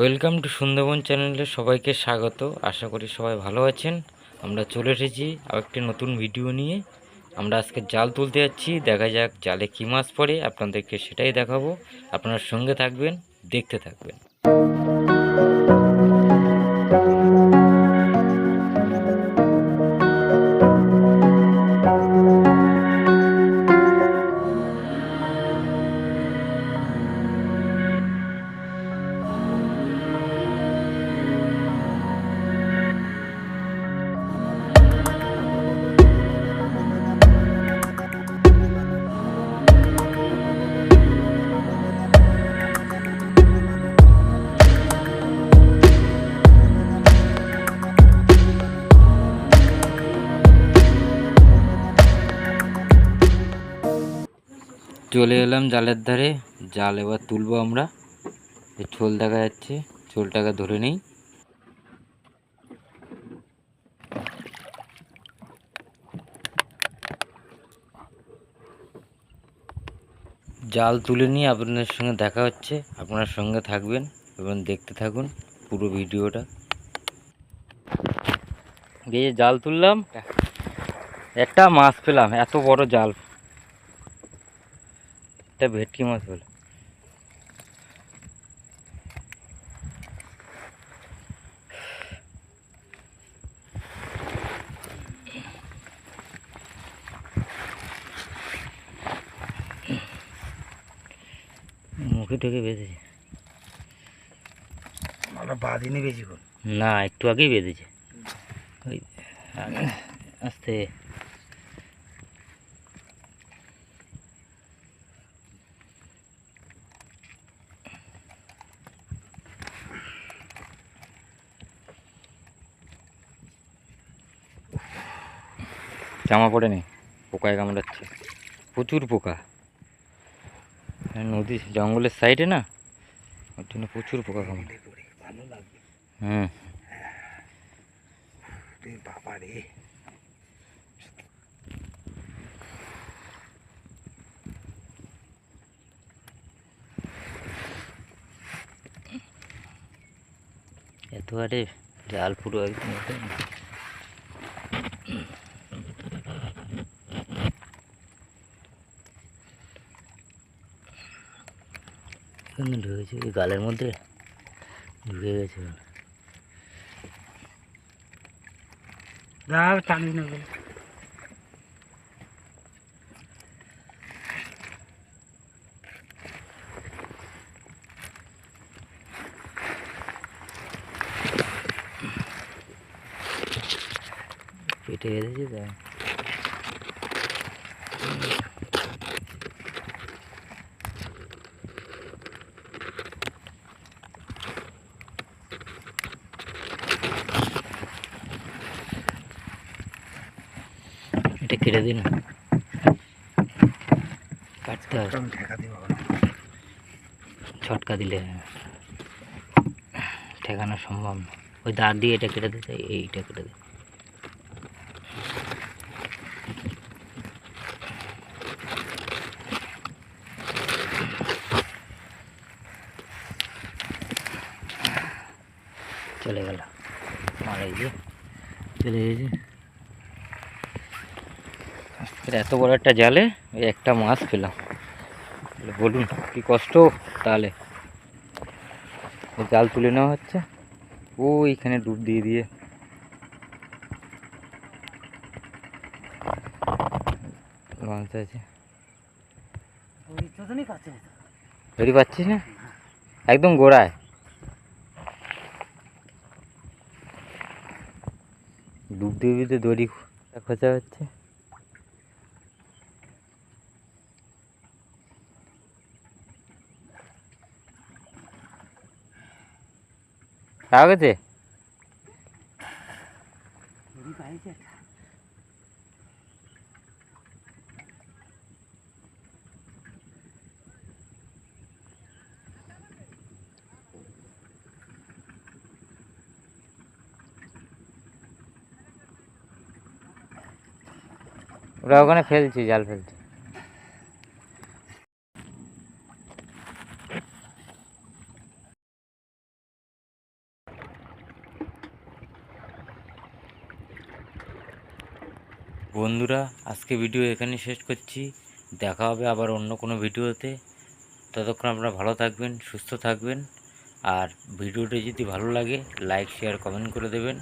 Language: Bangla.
ওয়েলকাম টু সুন্দরবন চ্যানেলে সবাইকে স্বাগত। আশা করি সবাই ভালো আছেন। আমরা চলে এসেছি আর একটি নতুন ভিডিও নিয়ে। আমরা আজকে জাল তুলতে যাচ্ছি। দেখা যাক জালে কী মাছ পড়ে। আপনাদেরকে সেটাই দেখাবো। আপনার সঙ্গে থাকবেন, দেখতে থাকবেন। চলে এলাম জালের ধারে। জাল এবার তুলবো আমরা। ছোল দেখা যাচ্ছে, ছোলটাকে ধরে নেই। জাল তুলে নিয়ে আপনাদের সঙ্গে দেখা হচ্ছে। আপনার সঙ্গে থাকবেন এবং দেখতে থাকুন পুরো ভিডিওটা। এই যে জাল তুললাম, একটা মাছ পেলাম, এত বড় জাল। একটা ভেটকি মাছ হলো মুখে ঢুকে বেঁধেছে আমরা বাঁধিনি বেশিক্ষণ না একটু আগেই বেঁধেছে ওই আগে- আস্তে জামা পড়ে নেই পোকায় কামড়াচ্ছে প্রচুর পোকা। নদী জঙ্গলের সাইডে না ওর জন্য প্রচুর পোকা কামড়ে হুম। রে বাবা রে। এত আরে জাল পুরো একদম এখানে ঢুকেছে। ওই গালের মধ্যে ঢুকে গেছে টানি না পেটে গেছে তাই এটা কেটে দিন কাটতে হবে। ছটকা দিলে ঠেকানো সম্ভব না। ওই দাঁত দিয়ে এটা কেটে দিতে এইটা কেটে দে চলে গেল। মারা গিয়ে চলে গেছে। এত বড় একটা জালে ওই একটা মাছ পেলাম বলুন, কি কষ্ট? তাহলে জাল তুলে নেওয়া হচ্ছে। ওইখানে ডুব দিয়ে দিয়ে। মাছ আছে। ধরি পাচ্ছিস না? একদম গোড়ায়। ডুব দিয়ে দড়ি খোঁচা হচ্ছে। খাওয়া গেছে? ওরা ওখানে ফেলছি জাল ফেলছি। বন্ধুরা, আজকে ভিডিও এখানে শেষ করছি। দেখা হবে আবার অন্য কোনো ভিডিওতে। ততক্ষণ আপনারা ভালো থাকবেন, সুস্থ থাকবেন। আর ভিডিওটি যদি ভালো লাগে লাইক শেয়ার কমেন্ট করে দেবেন।